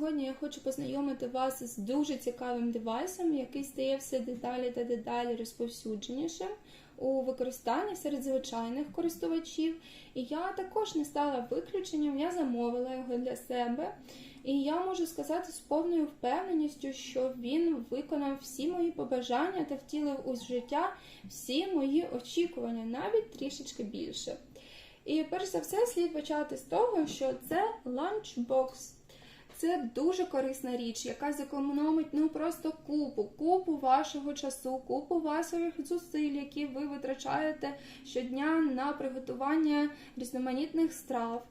сьогодні я хочу познайомити вас з дуже цікавим девайсом, який стає все дедалі та дедалі розповсюдженішим у використанні серед звичайних користувачів. І я також не стала виключенням, я замовила його для себе. І я можу сказати з повною впевненістю, що він виконав всі мої побажання та втілив у життя всі мої очікування, навіть трішечки більше. І перш за все слід почати з того, що це ланчбокс. Це дуже корисна річ, яка зекономить ну просто купу, купу вашого часу, купу ваших зусиль, які ви витрачаєте щодня на приготування різноманітних страв.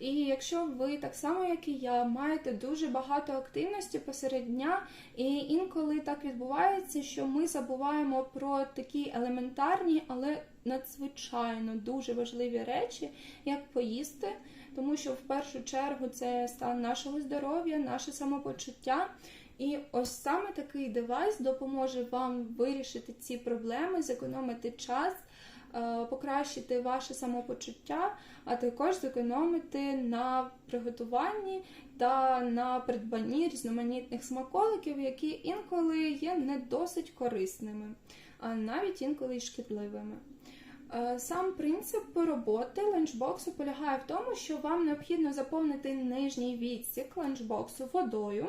І якщо ви так само, як і я, маєте дуже багато активності посеред дня, і інколи так відбувається, що ми забуваємо про такі елементарні, але надзвичайно дуже важливі речі, як поїсти, тому що в першу чергу це стан нашого здоров'я, наше самопочуття. І ось саме такий девайс допоможе вам вирішити ці проблеми, зекономити час, е, покращити ваше самопочуття, а також зекономити на приготуванні та на придбанні різноманітних смаколиків, які інколи є не досить корисними, а навіть інколи й шкідливими. Е, Сам принцип роботи ланчбоксу полягає в тому, що вам необхідно заповнити нижній відсік ланчбоксу водою,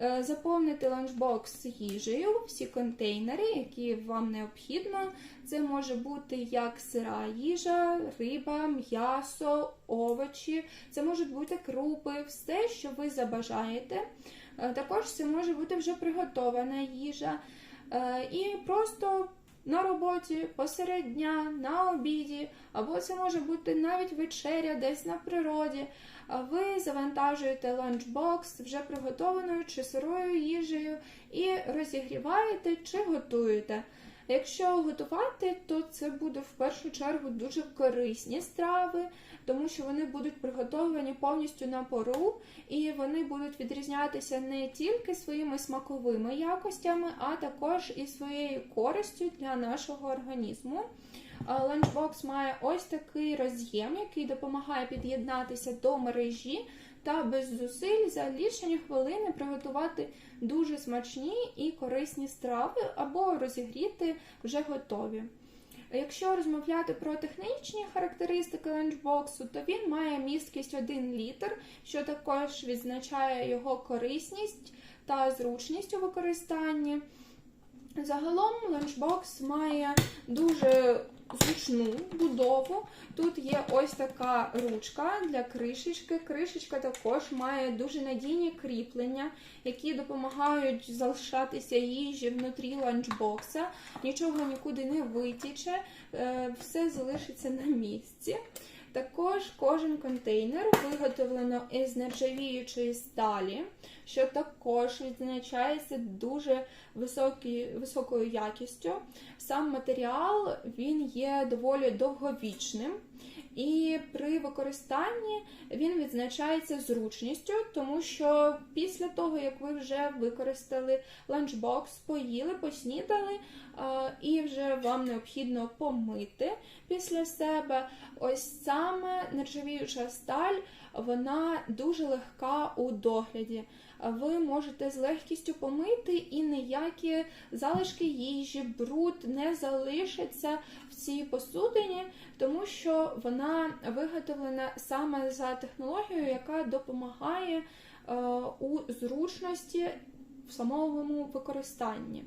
е, заповнити ланчбокс їжею, всі контейнери, які вам необхідно. Це може бути як сира їжа, риба, м'ясо, овочі, це можуть бути крупи, все, що ви забажаєте. Е, Також це може бути вже приготована їжа. І просто на роботі, посеред дня, на обіді, або це може бути навіть вечеря десь на природі. Ви завантажуєте ланчбокс вже приготованою чи сирою їжею і розігріваєте чи готуєте. Якщо готувати, то це буде в першу чергу дуже корисні страви, тому що вони будуть приготовані повністю на пору, і вони будуть відрізнятися не тільки своїми смаковими якостями, а також і своєю користю для нашого організму. Ланчбокс має ось такий роз'єм, який допомагає під'єднатися до мережі та без зусиль за лічені хвилини приготувати дуже смачні і корисні страви або розігріти вже готові. Якщо розмовляти про технічні характеристики ланчбоксу, то він має місткість 1 літр, що також відзначає його корисність та зручність у використанні. Загалом ланчбокс має дуже зручну будову. Тут є ось така ручка для кришечки. Кришечка також має дуже надійні кріплення, які допомагають залишатися їжі внутрі ланчбокса. Нічого нікуди не витіче, е, все залишиться на місці. Також кожен контейнер виготовлено із нержавіючої сталі, що також відзначається дуже високі, високою якістю. Сам матеріал він є доволі довговічним. І при використанні він відзначається зручністю, тому що після того, як ви вже використали ланчбокс, поїли, поснідали, і вже вам необхідно помити після себе. Ось саме нержавіюча сталь, вона дуже легка у догляді. Ви можете з легкістю помити і ніякі залишки їжі, бруд не залишаться в цій посудині, тому що вона виготовлена саме за технологією, яка допомагає е, у зручності в самому використанні.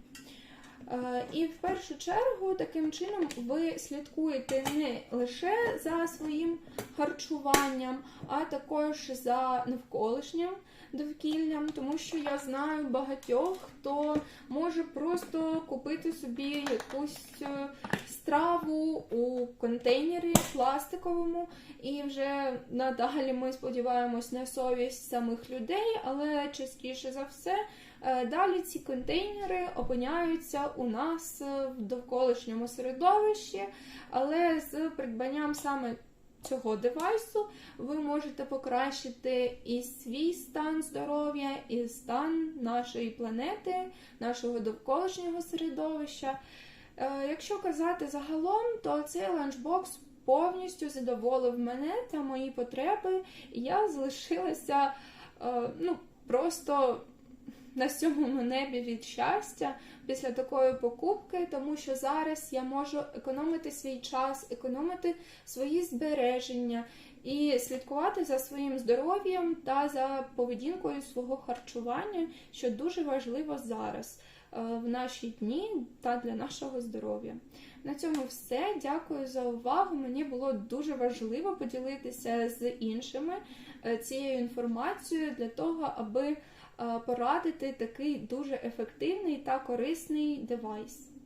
Е, І в першу чергу таким чином ви слідкуєте не лише за своїм харчуванням, а також за навколишнім довкіллям, тому що я знаю багатьох, хто може просто купити собі якусь е, страву у контейнері пластиковому, і вже надалі ми сподіваємось на совість самих людей, але частіше за все. Е, Далі ці контейнери опиняються у нас е, в довколишньому середовищі, але з придбанням саме цього девайсу ви можете покращити і свій стан здоров'я, і стан нашої планети, нашого довколишнього середовища. Е, Якщо казати загалом, то цей ланчбокс повністю задоволив мене та мої потреби, і я залишилася. е, ну, просто на сьомому небі від щастя після такої покупки, тому що зараз я можу економити свій час, економити свої збереження і слідкувати за своїм здоров'ям та за поведінкою свого харчування, що дуже важливо зараз е, в наші дні та для нашого здоров'я. На цьому все. Дякую за увагу. Мені було дуже важливо поділитися з іншими е, цією інформацією для того, аби порадити такий дуже ефективний та корисний девайс.